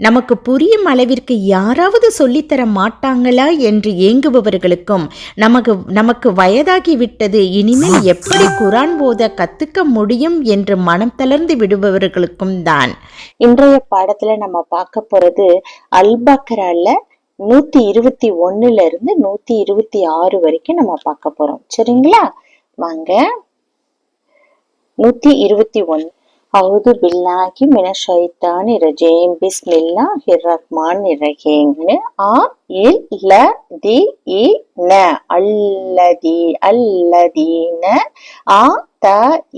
நமக்கு புரியும் அளவிற்கு யாராவது சொல்லித்தர மாட்டாங்களா என்று ஏங்குபவர்களுக்கும் நமக்கு நமக்கு வயதாகி விட்டது இனிமேல் எப்படி குரான் போத கத்துக்க முடியும் என்று மனம் தளர்ந்து விடுபவர்களுக்கும் தான். இன்றைய பாடத்துல நம்ம பார்க்க போறது அல்பக்கரால நூத்தி இருபத்தி ஒண்ணுல இருந்து நூத்தி இருபத்தி ஆறு வரைக்கும் நம்ம பார்க்க போறோம். சரிங்களா? வாங்க. நூத்தி இருபத்தி ஒன்னு அவுது பில்லாகி மின ஷைத்தானி ரஜீம் பிஸ்மில்லா ரஹ்மான் ரஹீம்னு ஆ இல் ல தி இ ந அல்லதி அல்லதீன ஆ த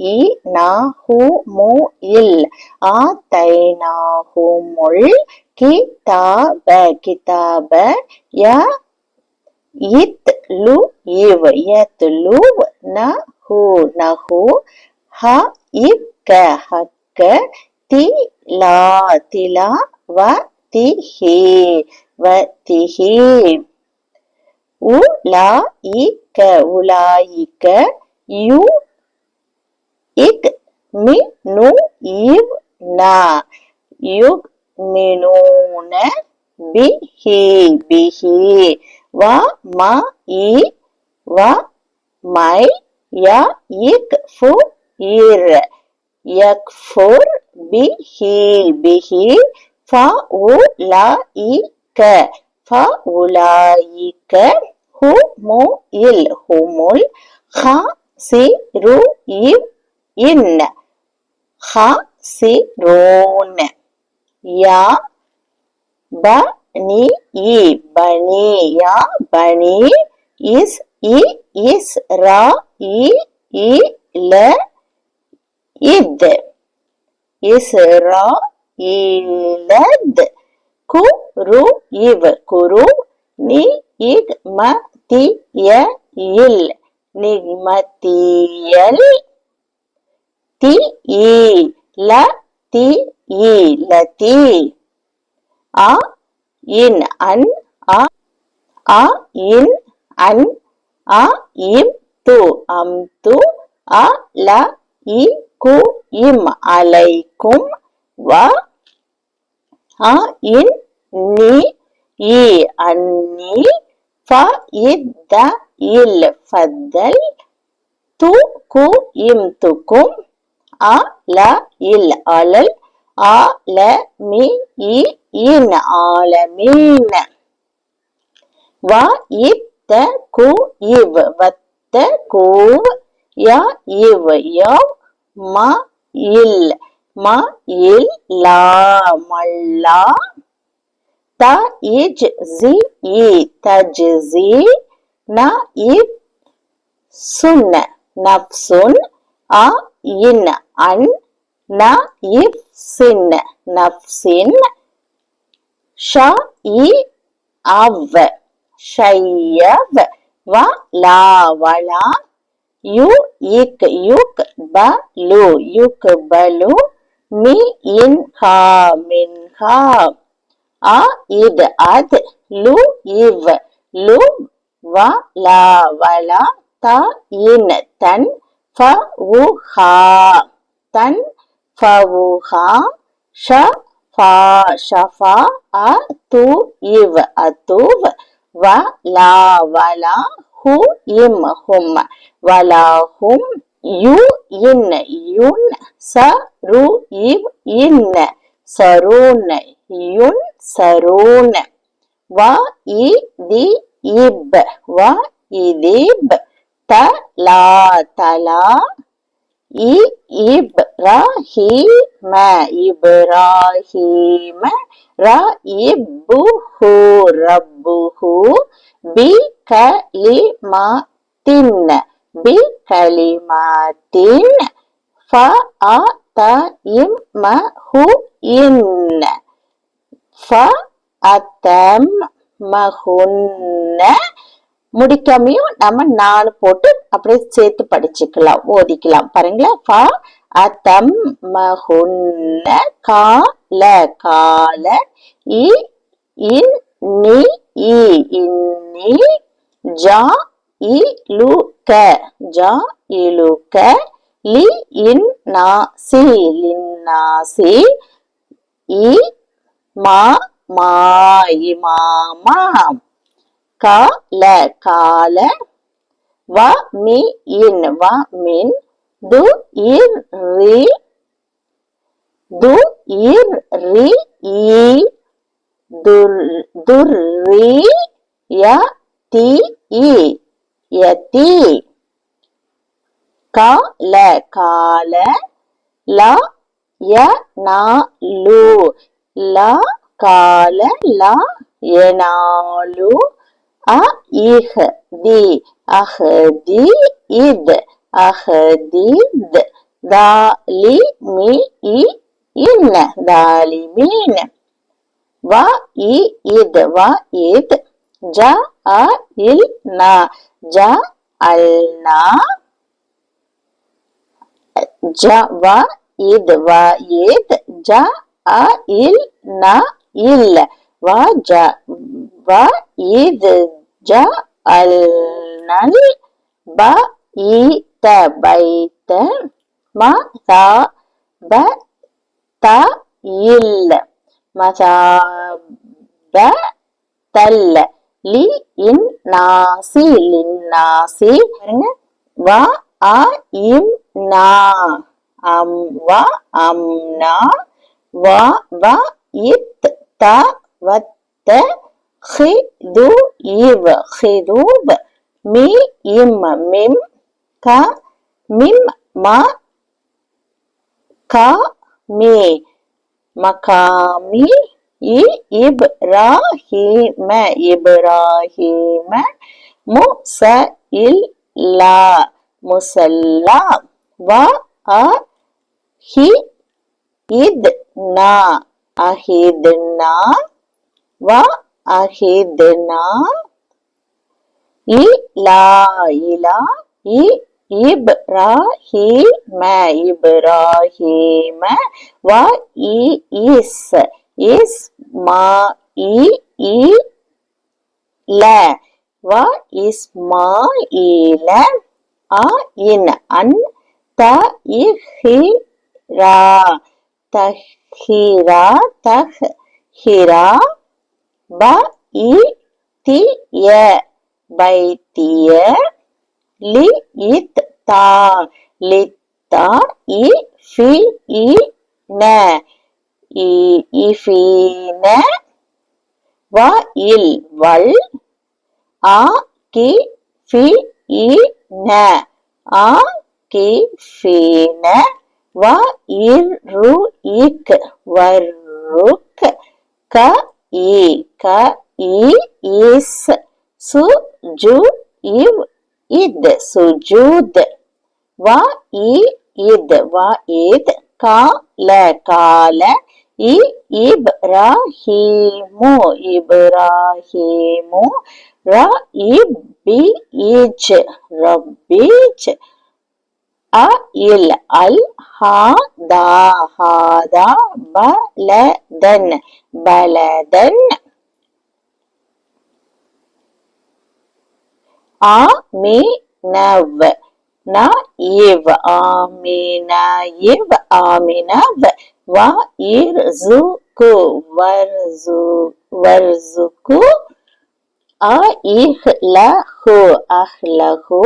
இ நா ஹு மு இல் ஆ தை நா ஹு முல் ப கிதாப ய இத் லு இவ் யத் லு ந ஹு ந ஹு ஹ இக்க ஹக்க தி லா திலா வ தி திஹி வ தி ஹே. உ திஹி உலாயிக்க உலாயிக்க யு இக் மி நு இவ் நா. யுக் மினூன பிஹி பிஹி வ ம இ வ மை ய இக் ஃபு இர் யக்ஃபுர் பிஹி பிஹி ஃப உலாயிக்க ஃப உலாயிக்க ஹுமு இல் ஹுமுல் ஹ சி ரு இவ் இன் ஹ இத். இஸ்ரா இலத் குரு இவ். குரு நி இக் ம தி ய இல் நிக்மத்தியல் தி இ ல தி இ லதி அ in an a a in an அ இம் து அம் து அ ல இ கு இம் அலைக்கும் வ. அ இன் நீ இ அன்னி ஃப இத்த இல் ஃபத்தல் து கு இம் துக்கும். அ ல இல் அலல் அ ல மி இ இன் ஆலமீன் வ இத்த கு இவ் வத்த கூவ் ய இவ் யவ் ம இல். ம இல். லா. மல்லா. த இஜ். ஜி இ. தஜ்ஸி ந. இப் சுன்ன நப்சுன் அ. இன். அன். ந. இப் சின். நப்சின் ஷ. இ. அவ். ஷையவ். வ. லா. வலா யூ இக் யுக் ப லு. யுக் பலு மி இன் ஹா மின் ஹா. அ இத் அத் லு இவ். லு வ லா வலா த இன். தன் ஃப உ ஹா. தன் ஃப உ ஹா. ஷ ஃபா ஷஃபா அ து இவ். அதுவ் வ லா வலா ஹு இம் ஹும் வலா ஹும் யு இன் யுன் ச ரு இவ் இன் சரூன் யுன் சரூன் வ இ தி இப் வ இதிப் தலா தலா இ இப்ராஹீம இப்ராஹீம ர இப்புஹு ரப்புஹு பி கலிமாத்தின் பி கலிமாத்தின் ஃப அ த இம் ம ஹு இன் ஃப அத்தம் மஹுன்ன முடிக்காமையும் நம்ம நாலு போட்டு அப்படியே சேர்த்து படிச்சுக்கலாம் ஓதிக்கலாம். பாருங்களா ஃப அதம் மகுன்ன கால கால இ இன் நி இ இன்னி ஜா இ இலுக ஜா இலுக லி இன் நாசி லின்னாசி இ மா மா மாமா கால கால வ மி இன் வ மின் து இர் ரி து இர் ரி இ துர் ரி ய தி இ யதி கால கால ல ய நா லு. ல கால ல எனாலு அ இஹ் தி அஹ் தி இத் அஹ்தித் தாலி மி இ இன்ன தாலிமீன் வ இ இத் வ இத் ஜ அ இல் ந ஜ அல்னா ஜ வ இத் வ இத் ஜ அ இல் ந இல் வ ஜ வ இத் ஜ அல் நல் ப ஈத்த பைத்த ம த ப த இல் மசாப தல்ல லி இன் நாசி லின்னாசி பாருங்க. வ அ இம் நா அம் வ அம் நா வ வ இத் த வத்த ஹிது இவ் ஹிதுப் மி இம் மிம் க மிம் ம க மீ மகாமி இ இப்ராஹிம இப்ராஹிம முச இல் லா முசல்லா வ அ ஹி இத் நா அஹித்னா வ அஹித்னா இலா இலா இ இப்ராஹிம இப்ராஹிம வ இ இஸ் இஸ் மா இ இ ல வ இஸ்மாயில அ இன் அன் த இஹிரா தஹிரா தஹிரா ப இ தி ய பைத்திய லி இத் தா லித்தா இ ஃபி இ ந. இ இஃபீன வ இல் வல். ஆ கி ஃபி இ ந. ஆ கி ஃபி ந. வ இர் ரு இக் வர்ருக் க இ க இ இஸ் சு ஜு இவ் இத் சுஜூத் வ இ இத். வ இத் கா ல கால இ இப்ராஹீமு இப்ராஹீமு ர இப் இபி இஜ் ரப்பீஜ் அ இல் அல் ஹா தா ஹாதா பலதன் பலதன் ஆமினவ் ந இவ் ஆமினயிவ் ஆமினவ் வ இர்சுகு வர்சு வர்சுகு அ இஹ்லஹு அஹ்லஹு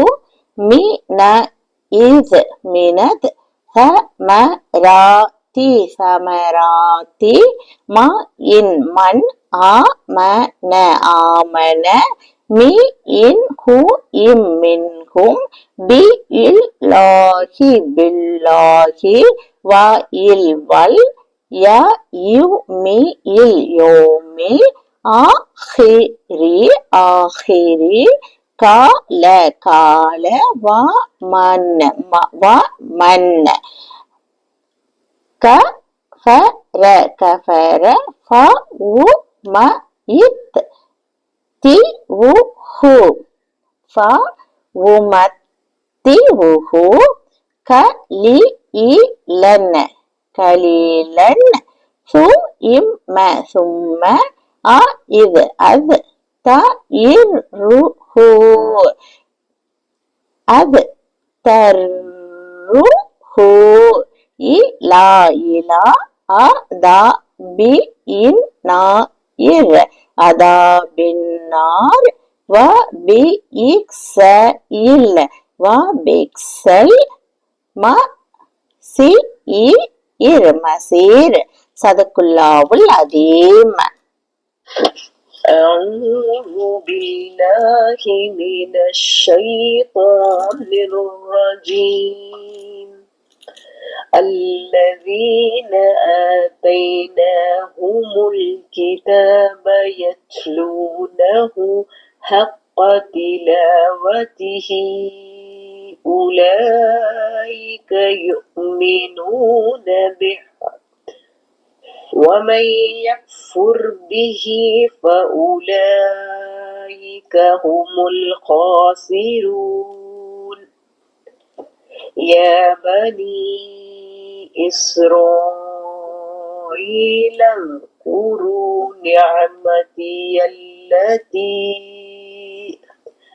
மின இஸ் மீனத் ஹ ம ரா தி சமராத்தி ம இன் மண் ஆ ம ந ஆமன மி இன் ஹு இம் மின்ஹும் பி இல் லாஹி பில்லாஹி வ இல் வல் ய யு மி இல் யோமி ஆஹிரி ஆஹிரி கால கால வா மன்ன வா மன்ன க ஃப ர கஃபர ஃப உ ம இத் தி உ ஹு ஃப உ ம தி உ ஹு க லி இ இலன் கலீலன் சு இம் ம சும்ம அ இது அது. த இர் ரு அது தர்ரு இலா இலா அதா பி இன் நா இர் அதா பின்னார் வ பி இக்ஸ இல் வ பிக்ஸல் ம சி இ இர் மசீர் சதக்குல்லாவுல் அதீம். أعوذ بالله من الشيطان الرجيم. الذين آتيناهم الكتاب يتلونه حق تلاوته. أولئك يؤمنون به. ومن يكفر به فأولئك هم الخاسرون. يا بني إسرائيل اذكروا نعمتي التي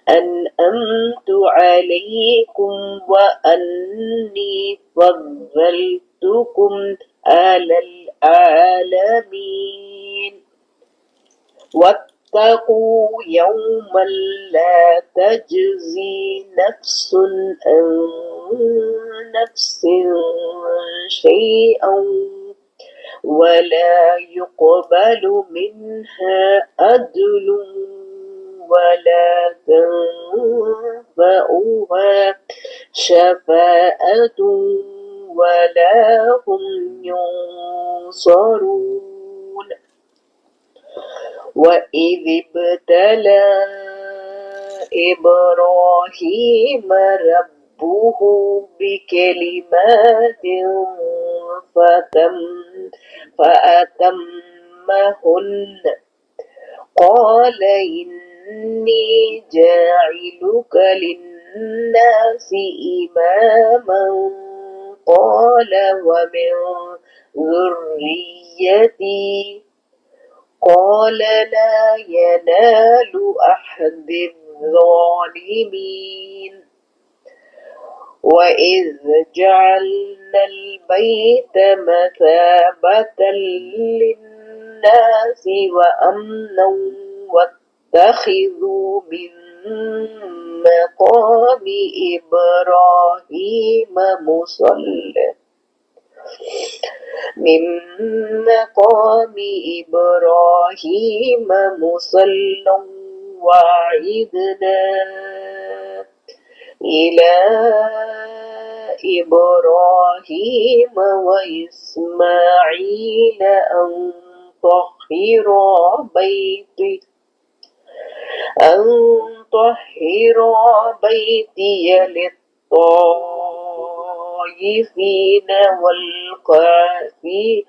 أنأمت عليكم وأني فضلتكم على العالمين. واتقوا يوما لا تجزي نفس عن نفس شيئا ولا يقبل منها عدل ولا تنفعها شفاءة ولا هم ينصرون. وإذ ابتلى إبراهيم ربه بكلمات فتم فأتمهن. قال إني جاعلك للناس إماما. قال ومن ذريتي قال لا ينال أحد الظالمين. وإذ جعلنا البيت مثابة للناس وأمنا واتخذوا من مقام إبراهيم مصلى. من مقام إبراهيم مصلى وعدنا إلى إبراهيم وإسماعيل أن طهر بيتي أن طهر بيتي للطائفين والقافي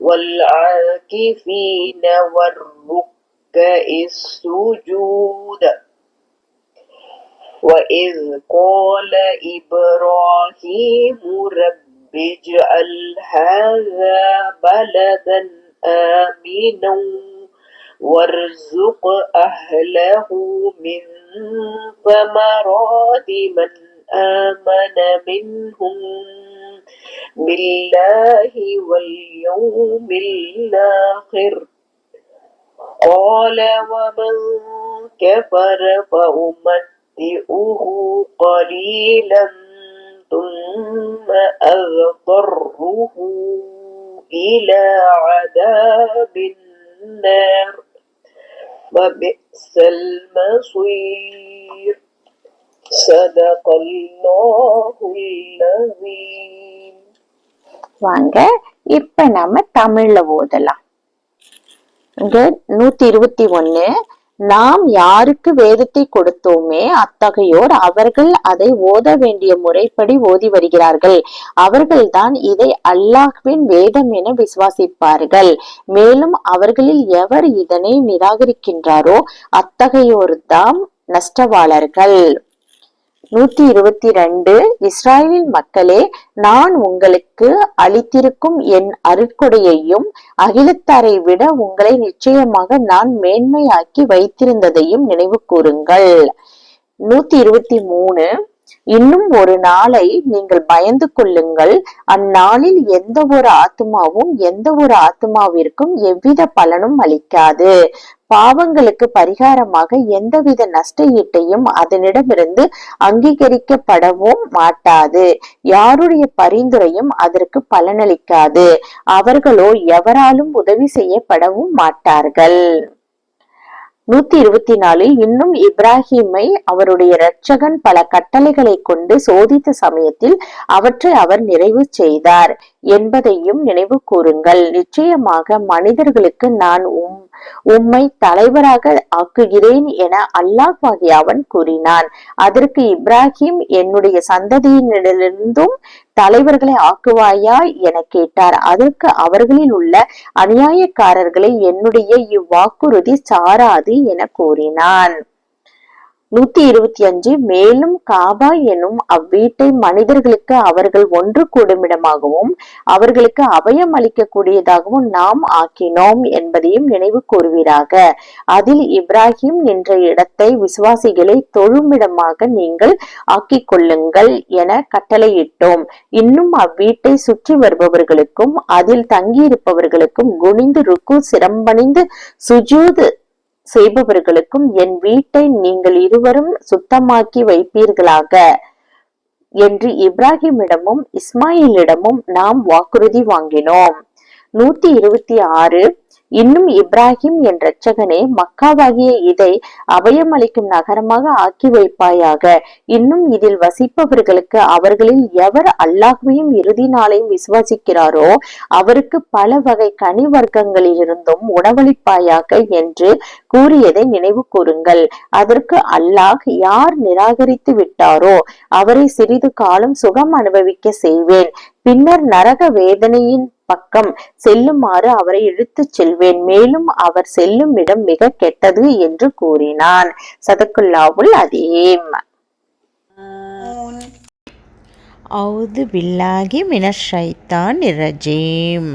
والعاكفين والركع السجود. وإذ قال إبراهيم رب اجعل هذا بلدا آمنا. وارزق أهله من ثمرات من آمن منهم بالله واليوم الآخر. قال ومن كفر فأمتئه قليلا ثم أضطره إلى عذاب النار وبئس المصير صدق الله العظيم வாங்க இப்ப நம்ம தமிழ்ல ஓதலாம் இங்க நூத்தி இருபத்தி ஒண்ணு நாம் யாருக்கு வேதத்தை கொடுத்தோமே அத்தகையோர் அவர்கள் அதை ஓத வேண்டிய முறைப்படி ஓதி வருகிறார்கள். அவர்கள்தான் இதை அல்லாஹ்வின் வேதம் என விசுவாசிப்பார்கள். மேலும் அவர்களில் எவர் இதனை நிராகரிக்கின்றாரோ அத்தகையோர்தாம் நஷ்டவாளர்கள். நூத்தி இருபத்தி ரெண்டு இஸ்ராயலின் மக்களே நான் உங்களுக்கு அளித்திருக்கும் என் அருட்கொடையையும் அகிலத்தாரை விட உங்களை நிச்சயமாக நான் மேன்மையாக்கி வைத்திருந்ததையும் நினைவு கூறுங்கள். நூத்தி இருபத்தி மூணு இன்னும் ஒரு நாளை நீங்கள் பயந்து கொள்ளுங்கள். அந்நாளில் எந்த ஒரு ஆத்மாவும் எந்த ஒரு ஆத்மாவிற்கும் எவ்வித பலனும் அளிக்காது. பாவங்களுக்கு பரிகாரமாக எந்தவித நஷ்ட ஈட்டையும் அதனிடமிருந்து அங்கீகரிக்கப்படவும் மாட்டாது. யாருடைய பரிந்துரையும் அதற்கு பலனளிக்காது. அவர்களோ எவராலும் உதவி செய்யப்படவும் மாட்டார்கள். நூத்தி இருபத்தி நாலில் இன்னும் இப்ராஹிமை அவருடைய இரட்சகன் பல கட்டளைகளை கொண்டு சோதித்த சமயத்தில் அவற்றை அவர் நிறைவு செய்தார். என்பதையும் நினைவு கூறுங்கள். நிச்சயமாக மனிதர்களுக்கு நான் உம் உம்மை தலைவராக ஆக்குகிறேன் என அல்லாஹ் அவன் கூறினான். அதற்கு இப்ராஹிம் என்னுடைய சந்ததியினரிலிருந்தும் தலைவர்களை ஆக்குவாயா என கேட்டார். அதற்கு அவர்களில் உள்ள அநியாயக்காரர்களை என்னுடைய இவ்வாக்குறுதி சாராது என கூறினான். நூத்தி இருபத்தி அஞ்சு மேலும் காபா எனும் அவ்வீட்டை மனிதர்களுக்கு அவர்கள் ஒன்று கூடுமிடமாகவும் அவர்களுக்கு அபயம் அளிக்கக்கூடியதாகவும் நாம் ஆக்கினோம் என்பதையும் நினைவு கூறுவீராக. அதில் இப்ராஹிம் நின்ற இடத்தை விசுவாசிகளை தொழுமிடமாக நீங்கள் ஆக்கிக் கொள்ளுங்கள் என கட்டளையிட்டோம். இன்னும் அவ்வீட்டை சுற்றி வருபவர்களுக்கும் அதில் தங்கியிருப்பவர்களுக்கும் குனிந்து ருக்கு சிரம்பணிந்து சுஜூது செய்பவர்களுக்கும் என் வீட்டை நீங்கள் இருவரும் சுத்தமாக்கி வைப்பீர்களாக. என்று இப்ராஹிமிடமும் இஸ்மாயிலிடமும் நாம் வாக்குறுதி வாங்கினோம். நூத்தி இருபத்தி ஆறு இன்னும் இப்ராஹிம் என் இரட்சகனே மக்காவாகிய இதை அபயமளிக்கும் நகரமாக ஆக்கி வைப்பாயாக. இன்னும் இதில் வசிப்பவர்களுக்கு அவர்களில் எவர் அல்லாஹ்வையும் இறுதி நாளையும் விசுவாசிக்கிறாரோ அவருக்கு பல வகை கனி வர்க்கங்களிலிருந்தும் உணவளிப்பாயாக என்று கூறியதை நினைவு கூறுங்கள். அதற்கு அல்லாஹ் யார் நிராகரித்து விட்டாரோ அவரை சிறிது காலம் சுகம் அனுபவிக்க செய்வேன். பின்னர் நரக வேதனையின் பக்கம் செல்லுமாறு அவரை இழுத்துச் செல்வேன். மேலும் அவர் செல்லும் இடம் மிக கெட்டது என்று கூறினான். சதக்குல்லாவுல் அதீம். அவுது பில்லாகி மினஷைத்தான் இரஜீம்.